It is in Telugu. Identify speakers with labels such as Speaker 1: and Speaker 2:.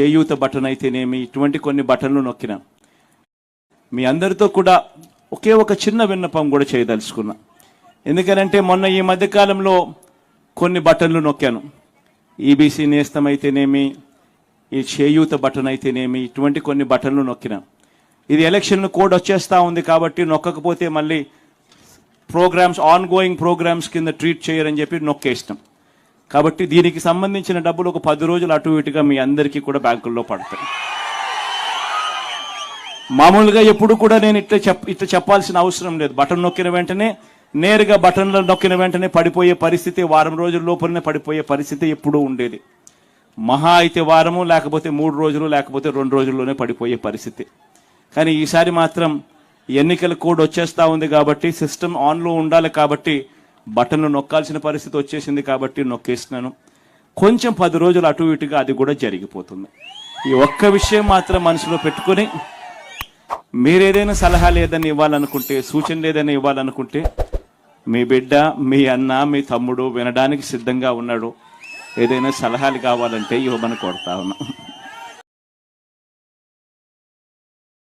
Speaker 1: చేయూత బటన్ అయితేనేమి ఇటువంటి కొన్ని బటన్లు నొక్కిన. మీ అందరితో కూడా ఒకే ఒక చిన్న విన్నపం కూడా చేయదలుచుకున్నా. ఎందుకనంటే మొన్న ఈ మధ్యకాలంలో కొన్ని బటన్లు నొక్కాను. ఈబీసీ నేస్తం అయితేనేమి ఈ చేయూత బటన్ అయితేనేమి ఇటువంటి కొన్ని బటన్లు నొక్కిన. ఇది ఎలక్షన్ కోడ్ వచ్చేస్తా ఉంది కాబట్టి నొక్కకపోతే మళ్ళీ ప్రోగ్రామ్స్ ఆన్ గోయింగ్ ప్రోగ్రామ్స్ కింద ట్రీట్ చేయరని చెప్పి నొక్కేస్తాం. కాబట్టి దీనికి సంబంధించిన డబ్బులు ఒక పది రోజులు అటు ఇటుగా మీ అందరికీ కూడా బ్యాంకుల్లో పడతాయి. మామూలుగా ఎప్పుడు కూడా నేను ఇట్లా చెప్ ఇట్లా చెప్పాల్సిన అవసరం లేదు. బటన్ నొక్కిన వెంటనే నేరుగా బటన్లు నొక్కిన వెంటనే పడిపోయే పరిస్థితి వారం రోజుల లోపలనే పడిపోయే పరిస్థితి ఎప్పుడూ ఉండేది. మహా అయితే వారము లేకపోతే మూడు రోజులు లేకపోతే రెండు రోజుల్లోనే పడిపోయే పరిస్థితి. కానీ ఈసారి మాత్రం ఎన్నికల కోడ్ వచ్చేస్తా ఉంది కాబట్టి సిస్టమ్ ఆన్లో ఉండాలి కాబట్టి బటన్లు నొక్కాల్సిన పరిస్థితి వచ్చేసింది కాబట్టి నొక్కేసినాను. కొంచెం పది రోజులు అటు ఇటుగా అది కూడా జరిగిపోతుంది. ఈ ఒక్క విషయం మాత్రం మనసులో పెట్టుకొని మీరేదైనా సలహాలు ఏదైనా ఇవ్వాలనుకుంటే సూచనలు ఏదైనా ఇవ్వాలనుకుంటే మీ బిడ్డ మీ అన్న మీ తమ్ముడు వినడానికి సిద్ధంగా ఉన్నాడు. ఏదైనా సలహాలు కావాలంటే ఇవ్వమని కోరుతా ఉన్నా.